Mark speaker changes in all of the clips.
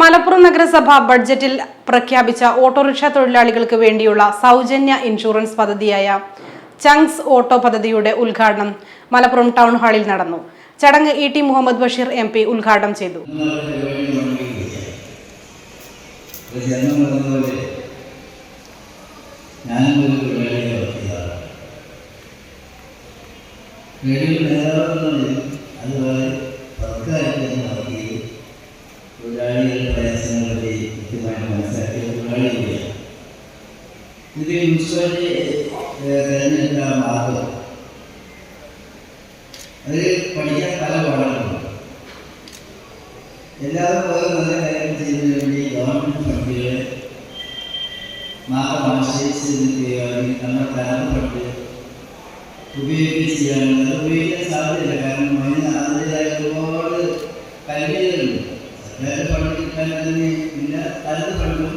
Speaker 1: മലപ്പുറം നഗരസഭ ബഡ്ജറ്റിൽ പ്രഖ്യാപിച്ച ഓട്ടോറിക്ഷ തൊഴിലാളികൾക്ക് വേണ്ടിയുള്ള സൗജന്യ ഇൻഷുറൻസ് പദ്ധതിയായ ചങ്സ് ഓട്ടോ പദ്ധതിയുടെ ഉദ്ഘാടനം മലപ്പുറം ടൗൺ ഹാളിൽ നടന്നു. ചടങ്ങ് E T Muhammad Basheer M P ഉദ്ഘാടനം ചെയ്തു.
Speaker 2: ഞാനും കൂടിയാണ് ഇത് മുനിസിപ്പാലിറ്റി തിരഞ്ഞെടുക്കാൻ മാർഗം അത് പഠിക്കാൻ പല പാഠങ്ങളുണ്ട്. എല്ലാവരും ഓരോ നല്ല കാര്യം ചെയ്യുന്നതിന് വേണ്ടി ഗവൺമെന്റ് ഫണ്ടുകളെ മാത്രം ആശ്രയിച്ച് നിൽക്കുകയോ അല്ലെങ്കിൽ നമ്മുടെ കരാർ ഫണ്ട് ഉപയോഗിക്കുകയും ചെയ്യാനുള്ള അത് ഉപയോഗിക്കാൻ സാധ്യതയില്ല. കാരണം അതിന് അതിന്റെതായ ഒരുപാട് കൽവികളുണ്ട് സർക്കാർ ഫണ്ട് തന്നെ ഇല്ല കരുത് ഫണ്ടും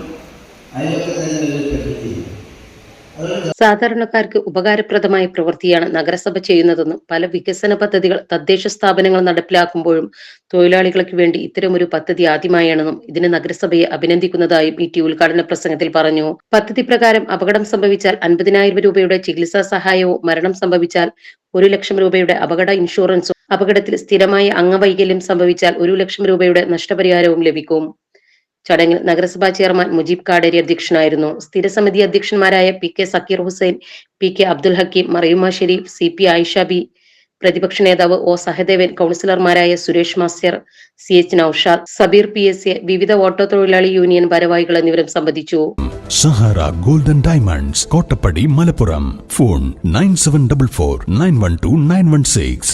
Speaker 3: സാധാരണക്കാർക്ക് ഉപകാരപ്രദമായ പ്രവൃത്തിയാണ് നഗരസഭ ചെയ്യുന്നതെന്നും പല വികസന പദ്ധതികൾ തദ്ദേശ സ്ഥാപനങ്ങൾ നടപ്പിലാക്കുമ്പോഴും തൊഴിലാളികൾക്ക് വേണ്ടി ഇത്തരമൊരു പദ്ധതി ആദ്യമായാണെന്നും ഇതിന് നഗരസഭയെ അഭിനന്ദിക്കുന്നതായും ഇ ടി ഉദ്ഘാടന പ്രസംഗത്തിൽ പറഞ്ഞു. പദ്ധതി പ്രകാരം അപകടം സംഭവിച്ചാൽ അൻപതിനായിരം രൂപയുടെ ചികിത്സാ സഹായവും മരണം സംഭവിച്ചാൽ ഒരു ലക്ഷം രൂപയുടെ അപകട ഇൻഷുറൻസും അപകടത്തിൽ സ്ഥിരമായ അംഗവൈകല്യം സംഭവിച്ചാൽ ഒരു ലക്ഷം രൂപയുടെ നഷ്ടപരിഹാരവും ലഭിക്കും. ചടങ്ങിൽ നഗരസഭാ ചെയർമാൻ മുജീബ് കാടേരി അധ്യക്ഷനായിരുന്നു. സ്ഥിരസമിതി അധ്യക്ഷന്മാരായ P K Zakir Hussain P K Abdul Hakeem Mariyumma Sharif C P Ayisha B പ്രതിപക്ഷ നേതാവ് ഒ സഹദേവൻ കൗൺസിലർമാരായ Suresh master C H Naushad Sabir P S A വിവിധ ഓട്ടോ തൊഴിലാളി യൂണിയൻ ഭാരവാഹികൾ എന്നിവരും സംബന്ധിച്ചു.
Speaker 4: Sahara golden diamonds Kottappadi Malappuram. Phone nine seven double four nine one two nine one six.